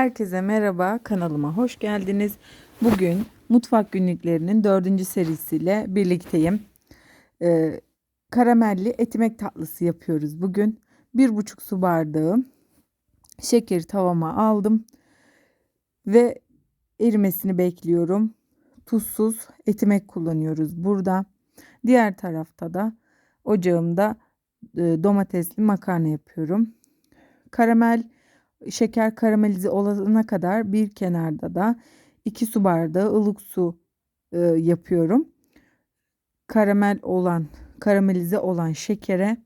Herkese merhaba, kanalıma hoş geldiniz. Bugün mutfak günlüklerinin dördüncü serisiyle birlikteyim. Ee, karamelli etimek tatlısı yapıyoruz bugün. Bir buçuk su bardağı şekeri tavama aldım ve erimesini bekliyorum. Tuzsuz etimek kullanıyoruz burada. Diğer tarafta da ocağımda e, domatesli makarna yapıyorum. Karamel şeker karamelize olana kadar bir kenarda da 2 su bardağı ılık su e, yapıyorum. Karamel olan, karamelize olan şekere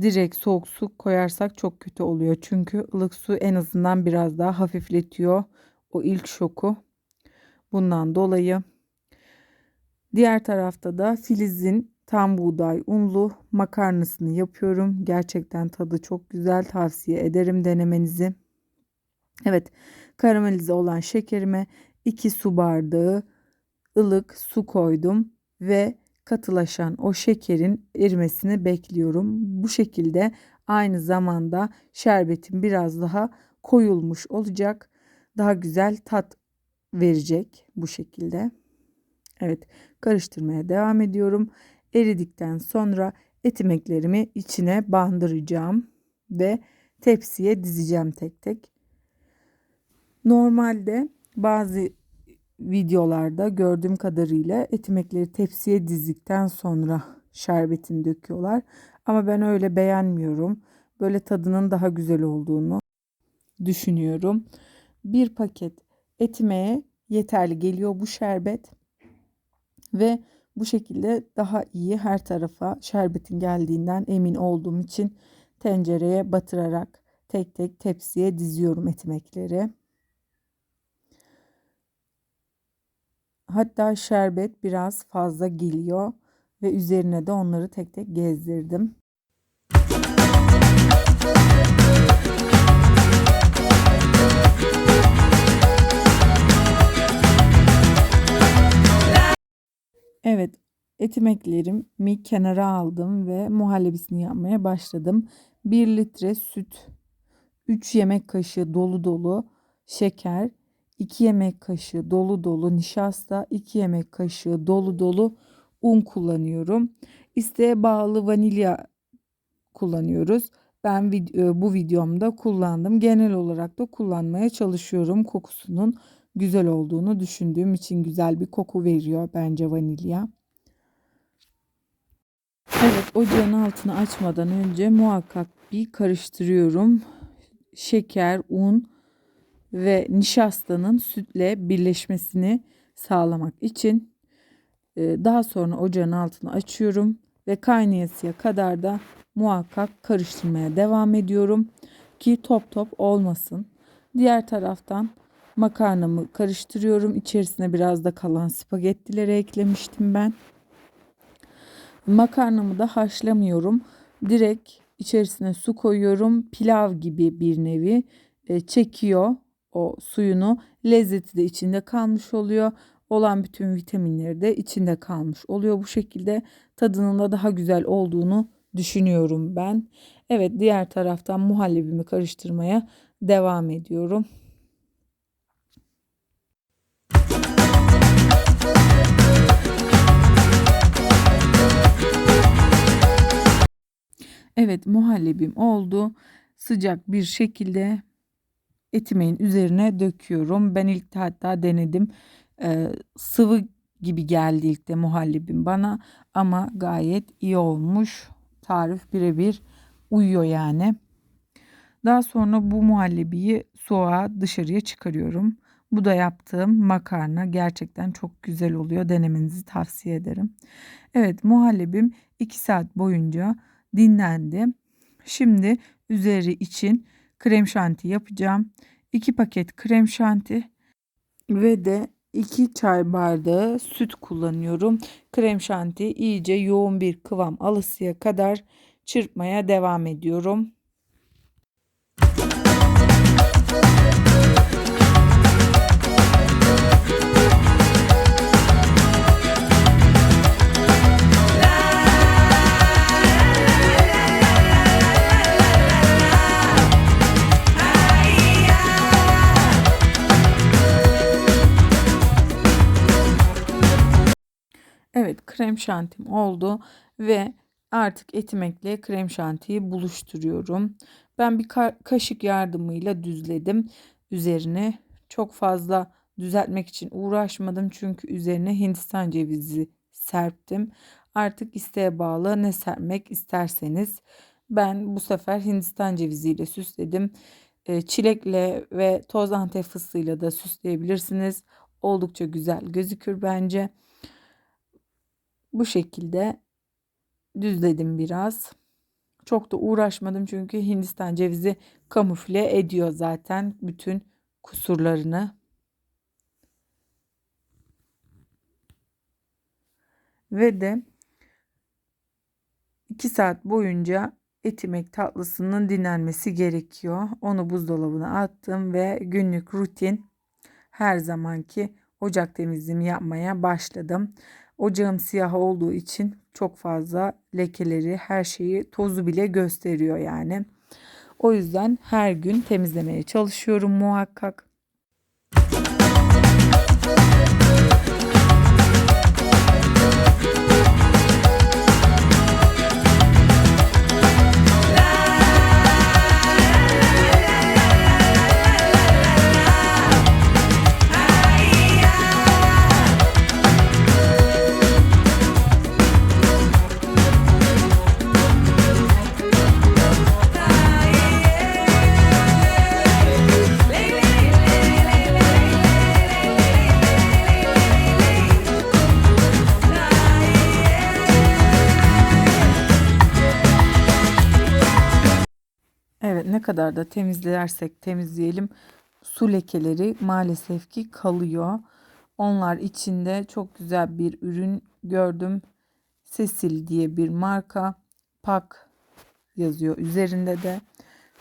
direkt soğuk su koyarsak çok kötü oluyor. Çünkü ılık su en azından biraz daha hafifletiyor o ilk şoku. Bundan dolayı diğer tarafta da Filiz'in tam buğday unlu makarnasını yapıyorum. Gerçekten tadı çok güzel. Tavsiye ederim denemenizi. Evet, karamelize olan şekerime 2 su bardağı ılık su koydum ve katılaşan o şekerin erimesini bekliyorum. Bu şekilde aynı zamanda şerbetim biraz daha koyulmuş olacak. Daha güzel tat verecek bu şekilde. Evet, karıştırmaya devam ediyorum. Eridikten sonra etimeklerimi içine bandıracağım ve tepsiye dizeceğim tek tek. Normalde bazı videolarda gördüğüm kadarıyla etimekleri tepsiye dizdikten sonra şerbetini döküyorlar. Ama ben öyle beğenmiyorum. Böyle tadının daha güzel olduğunu düşünüyorum. Bir paket etimeğe yeterli geliyor bu şerbet. Ve bu şekilde daha iyi her tarafa şerbetin geldiğinden emin olduğum için tencereye batırarak tek tek tepsiye diziyorum etimekleri. Hatta şerbet biraz fazla geliyor ve üzerine de onları tek tek gezdirdim. Evet, etimeklerimi kenara aldım ve muhallebisini yapmaya başladım. 1 litre süt, 3 yemek kaşığı dolu dolu şeker, 2 yemek kaşığı dolu dolu nişasta, 2 yemek kaşığı dolu dolu un kullanıyorum. İsteğe bağlı vanilya kullanıyoruz. Ben video, bu videomda kullandım. Genel olarak da kullanmaya çalışıyorum. Kokusunun güzel olduğunu düşündüğüm için güzel bir koku veriyor bence vanilya. Evet ocağın altını açmadan önce muhakkak bir karıştırıyorum. Şeker, un ve nişastanın sütle birleşmesini sağlamak için daha sonra ocağın altını açıyorum ve kaynayasıya kadar da muhakkak karıştırmaya devam ediyorum ki top top olmasın. Diğer taraftan makarnamı karıştırıyorum. İçerisine biraz da kalan spagettileri eklemiştim ben. Makarnamı da haşlamıyorum. Direkt içerisine su koyuyorum. Pilav gibi bir nevi e, çekiyor o suyunu. Lezzeti de içinde kalmış oluyor. Olan bütün vitaminleri de içinde kalmış oluyor. Bu şekilde tadının da daha güzel olduğunu düşünüyorum ben. Evet diğer taraftan muhallebimi karıştırmaya devam ediyorum. Evet muhallebim oldu. Sıcak bir şekilde etimeğin üzerine döküyorum. Ben ilk hatta denedim. Ee, sıvı gibi geldi ilk de muhallebim bana ama gayet iyi olmuş. Tarif birebir uyuyor yani. Daha sonra bu muhallebiyi soğuğa dışarıya çıkarıyorum. Bu da yaptığım makarna gerçekten çok güzel oluyor. Denemenizi tavsiye ederim. Evet muhallebim 2 saat boyunca dinlendi. Şimdi üzeri için krem şanti yapacağım. 2 paket krem şanti ve de 2 çay bardağı süt kullanıyorum. Krem şanti iyice yoğun bir kıvam alısıya kadar çırpmaya devam ediyorum. Krem şantim oldu ve artık etimekle krem şantiyi buluşturuyorum. Ben bir ka- kaşık yardımıyla düzledim üzerine. Çok fazla düzeltmek için uğraşmadım çünkü üzerine Hindistan cevizi serptim. Artık isteğe bağlı ne serpmek isterseniz. Ben bu sefer Hindistan ceviziyle süsledim. E, Çilekle ve toz antep fıstığıyla da süsleyebilirsiniz. Oldukça güzel gözükür bence. Bu şekilde düzledim biraz. Çok da uğraşmadım çünkü Hindistan cevizi kamufle ediyor zaten bütün kusurlarını. Ve de 2 saat boyunca etimek tatlısının dinlenmesi gerekiyor. Onu buzdolabına attım ve günlük rutin her zamanki ocak temizliğimi yapmaya başladım. Ocağım siyah olduğu için çok fazla lekeleri, her şeyi, tozu bile gösteriyor yani. O yüzden her gün temizlemeye çalışıyorum muhakkak. Evet ne kadar da temizlersek temizleyelim su lekeleri maalesef ki kalıyor. Onlar içinde çok güzel bir ürün gördüm. Cecil diye bir marka. Pak yazıyor üzerinde de.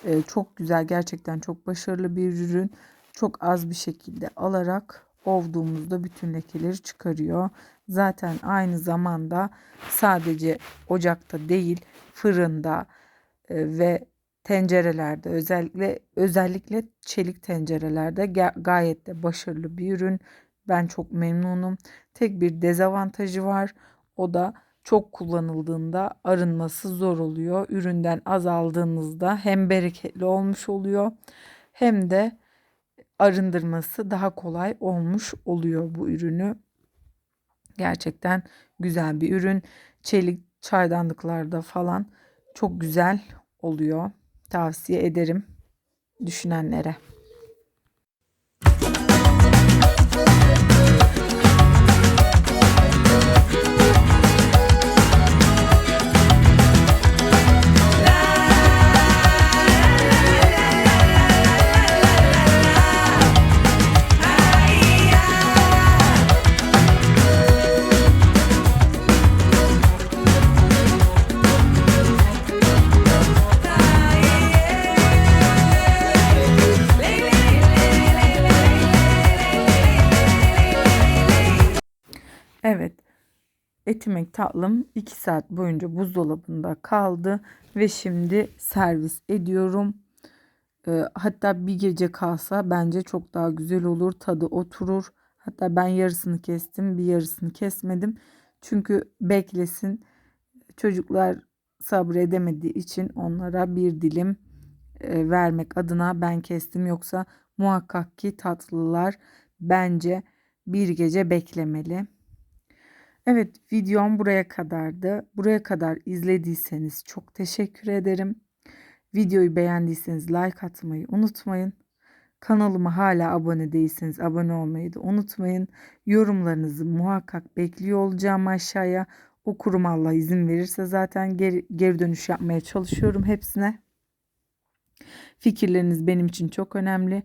Ee, çok güzel gerçekten çok başarılı bir ürün. Çok az bir şekilde alarak ovduğumuzda bütün lekeleri çıkarıyor. Zaten aynı zamanda sadece ocakta değil fırında e, ve tencerelerde özellikle özellikle çelik tencerelerde gayet de başarılı bir ürün. Ben çok memnunum. Tek bir dezavantajı var. O da çok kullanıldığında arınması zor oluyor. Üründen azaldığınızda hem bereketli olmuş oluyor hem de arındırması daha kolay olmuş oluyor bu ürünü. Gerçekten güzel bir ürün. Çelik çaydanlıklarda falan çok güzel oluyor tavsiye ederim düşünenlere. Etimek tatlım 2 saat boyunca buzdolabında kaldı ve şimdi servis ediyorum. Ee, hatta bir gece kalsa bence çok daha güzel olur. Tadı oturur. Hatta ben yarısını kestim, bir yarısını kesmedim. Çünkü beklesin. Çocuklar sabredemediği için onlara bir dilim e, vermek adına ben kestim. Yoksa muhakkak ki tatlılar bence bir gece beklemeli. Evet videom buraya kadardı. Buraya kadar izlediyseniz çok teşekkür ederim. Videoyu beğendiyseniz like atmayı unutmayın. Kanalıma hala abone değilseniz abone olmayı da unutmayın. Yorumlarınızı muhakkak bekliyor olacağım aşağıya. Okurum Allah izin verirse zaten geri, geri dönüş yapmaya çalışıyorum hepsine. Fikirleriniz benim için çok önemli.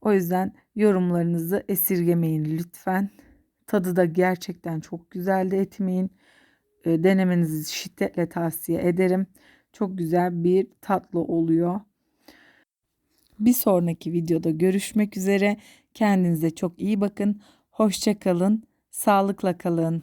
O yüzden yorumlarınızı esirgemeyin lütfen. Tadı da gerçekten çok güzeldi etimeğin. E, denemenizi şiddetle tavsiye ederim. Çok güzel bir tatlı oluyor. Bir sonraki videoda görüşmek üzere. Kendinize çok iyi bakın. Hoşça kalın. Sağlıkla kalın.